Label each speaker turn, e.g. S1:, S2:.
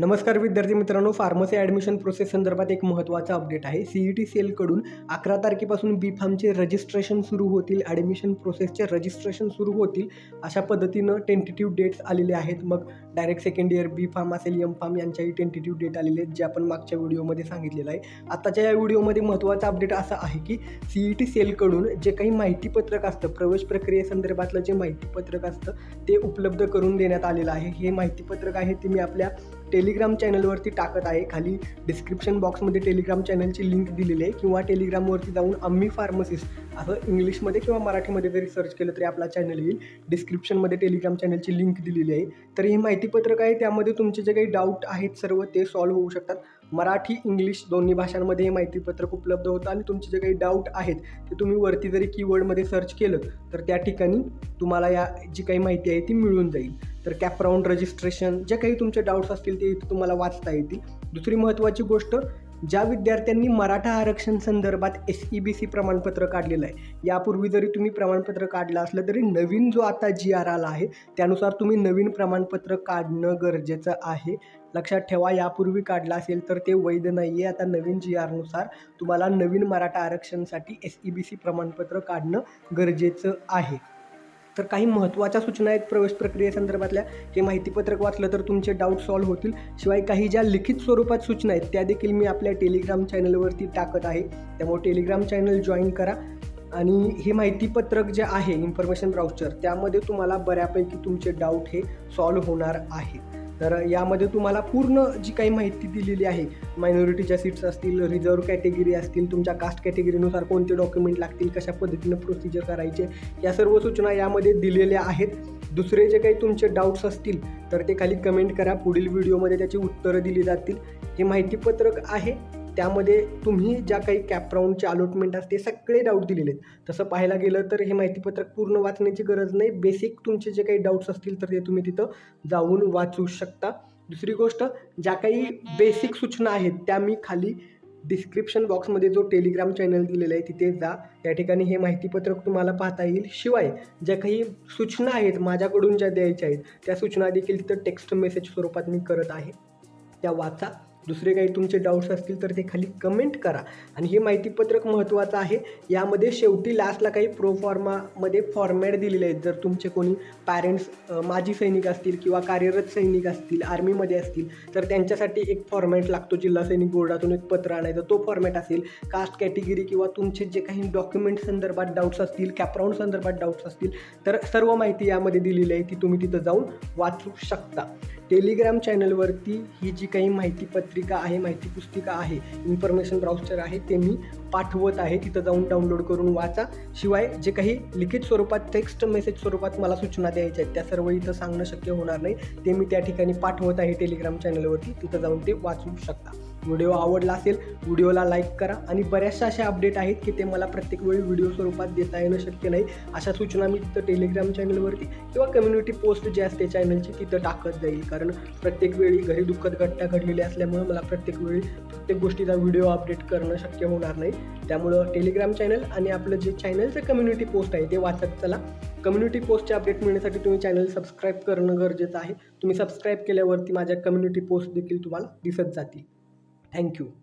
S1: नमस्कार विद्यार्थी मित्रांनो फार्मसी ॲडमिशन प्रोसेस संदर्भात एक महत्त्वाचा अपडेट आहे. सी ई टी सेलकडून अकरा तारखेपासून बी फार्मचे रजिस्ट्रेशन सुरू होतील ॲडमिशन प्रोसेसचे रजिस्ट्रेशन सुरू होतील अशा पद्धतीनं टेंटेटिव्ह डेट्स आलेले आहेत. मग direct second year B pharm असेल एम फार्म यांच्याही टेंटेटिव्ह डेट आलेले आहेत जे आपण मागच्या व्हिडिओमध्ये सांगितलेलं आहे. आत्ताच्या या व्हिडिओमध्ये महत्त्वाचा अपडेट असा आहे की सी ई टी सेलकडून जे काही माहितीपत्रक असतं प्रवेश प्रक्रियेसंदर्भातलं जे माहितीपत्रक असतं ते उपलब्ध करून देण्यात आलेलं आहे. हे माहितीपत्रक आहे ते मी आपल्या टेलिग्राम चॅनलवरती टाकत आहे. खाली डिस्क्रिप्शन बॉक्समध्ये टेलिग्राम चॅनलची लिंक दिलेली आहे किंवा टेलिग्रामवरती जाऊन आम्ही फार्मसिस्ट असं इंग्लिशमध्ये किंवा मराठीमध्ये जरी सर्च केलं तरी आपला चॅनल येईल. डिस्क्रिप्शनमध्ये टेलिग्राम चॅनलची लिंक दिलेली आहे. तर हे माहितीपत्रक आहे. त्यामध्ये तुमचे जे काही डाऊट आहेत सर्व ते सॉल्व्ह होऊ शकतात. मराठी इंग्लिश दोन्ही भाषांमध्ये हे माहितीपत्रक उपलब्ध होतं आणि तुमचे जे काही डाऊट आहेत ते तुम्ही वरती जरी कीवर्डमध्ये सर्च केलं तर त्या ठिकाणी तुम्हाला या जी काही माहिती आहे ती मिळून जाईल. तर कॅपराऊंड रजिस्ट्रेशन जे काही तुमचे डाऊट्स असतील ते इथं तुम्हाला वाचता येतील. दुसरी महत्त्वाची गोष्ट ज्या विद्यार्थ्यांनी मराठा आरक्षण संदर्भात एस ई बी सी प्रमाणपत्र काढलेलं आहे यापूर्वी जरी तुम्ही प्रमाणपत्र काढलं असलं तरी नवीन जो आता जी आर आला आहे त्यानुसार तुम्ही नवीन प्रमाणपत्र काढणं गरजेचं आहे. लक्षात ठेवा यापूर्वी काढला असेल तर ते वैध नाही आहे आता नवीन जी आरनुसार तुम्हाला नवीन मराठा आरक्षणसाठी एस ई बी सी प्रमाणपत्र काढणं गरजेचं आहे. तर काही महत्त्वाच्या सूचना आहेत प्रवेश प्रक्रियेसंदर्भातल्या हे माहितीपत्रक वाचलं तर तुमचे डाऊट सॉल्व्ह होतील. शिवाय काही ज्या लिखित स्वरूपात सूचना आहेत त्या देखील मी आपल्या टेलिग्राम चॅनलवरती टाकत आहे. त्यामुळे टेलिग्राम चॅनल जॉईन करा. आणि हे माहितीपत्रक जे आहे इन्फॉर्मेशन ब्राउचर त्यामध्ये तुम्हाला बऱ्यापैकी तुमचे डाऊट हे सॉल्व्ह होणार आहे तर यामध्ये तुम्हाला पूर्ण जी काही माहिती दिलेली आहे मायनॉरिटीच्या सीट्स असतील रिझर्व्ह कॅटेगरी असतील तुमच्या कास्ट कॅटेगरीनुसार कोणते डॉक्युमेंट लागतील कशा पद्धतीनं प्रोसिजर करायचे या सर्व सूचना यामध्ये दिलेल्या आहेत. दुसरे जे काही तुमचे डाऊट्स असतील तर ते खाली कमेंट करा. पुढील व्हिडिओमध्ये त्याची उत्तरं दिली जातील. हे माहितीपत्रक आहे. त्यामध्ये तुम्ही ज्या काही कॅप राऊंडचे अलॉटमेंट असते सगळे डाऊट दिलेले आहेत. तसं पाहायला गेलं तर हे माहितीपत्रक पूर्ण वाचण्याची गरज नाही. बेसिक तुमचे जे काही डाऊट्स असतील तर ते तुम्ही तिथं जाऊन वाचू शकता. दुसरी गोष्ट ज्या काही बेसिक सूचना आहेत त्या मी खाली डिस्क्रिप्शन बॉक्समध्ये जो टेलिग्राम चॅनल दिलेला आहे तिथे जा. त्या ठिकाणी हे माहितीपत्रक तुम्हाला पाहता येईल. शिवाय ज्या काही सूचना आहेत माझ्याकडून ज्या द्यायच्या आहेत त्या सूचना देखील तिथं टेक्स्ट मेसेज स्वरूपात मी करत आहे. त्या वाचा. दुसरे काही तुमचे डाऊट्स असतील तर ते खाली कमेंट करा. आणि हे माहितीपत्रक महत्त्वाचं आहे. यामध्ये शेवटी लास्टला काही प्रो फॉर्मामध्ये फॉर्मॅट दिलेले आहेत. जर तुमचे कोणी पॅरेंट्स माजी सैनिक असतील किंवा कार्यरत सैनिक असतील आर्मीमध्ये असतील तर त्यांच्यासाठी एक फॉर्मॅट लागतो. जिल्हा सैनिक बोर्डातून एक पत्र आणायचं. तो फॉर्मॅट असेल. कास्ट कॅटेगरी किंवा तुमचे जे काही डॉक्युमेंट संदर्भात डाऊट्स असतील कॅपराऊंड संदर्भात डाऊट्स असतील तर सर्व माहिती यामध्ये दिलेली आहे. ती तुम्ही तिथं जाऊन वाचू शकता. टेलिग्राम चॅनलवरती ही जी काही माहिती पत्रिका आहे माहिती पुस्तिका आहे इन्फॉर्मेशन ब्राउचर आहे ते मी पाठवत आहे. तिथं जाऊन डाउनलोड करून वाचा. शिवाय जे काही लिखित स्वरूपात टेक्स्ट मेसेज स्वरूपात मला सूचना द्यायच्या आहेत त्या सर्व इथं सांगणं शक्य होणार नाही. ते मी त्या ठिकाणी पाठवत आहे टेलिग्राम चॅनलवरती तिथं जाऊन ते वाचू शकता. व्हिडिओ आवडला असेल व्हिडिओला लाईक करा. आणि बऱ्याचशा अशा अपडेट आहेत की ते मला प्रत्येक वेळी व्हिडिओ स्वरूपात देता येणं शक्य नाही. अशा सूचना मी तिथं टेलिग्राम चॅनलवरती किंवा कम्युनिटी पोस्ट जे असते चॅनलची तिथं टाकत जाईल. कारण प्रत्येक वेळी घरी दुःखद घटना घडलेली असल्यामुळे मला प्रत्येक वेळी प्रत्येक गोष्टीचा व्हिडिओ अपडेट करणं शक्य होणार नाही. त्यामुळं टेलिग्राम चॅनल आणि आपलं जे चॅनलचं कम्युनिटी पोस्ट आहे ते वाचत चला. कम्युनिटी पोस्टचे अपडेट मिळण्यासाठी तुम्ही चॅनल सबस्क्राईब करणं गरजेचं आहे. तुम्ही सबस्क्राईब केल्यावरती माझ्या कम्युनिटी पोस्ट देखील तुम्हाला दिसत जातील. Thank you.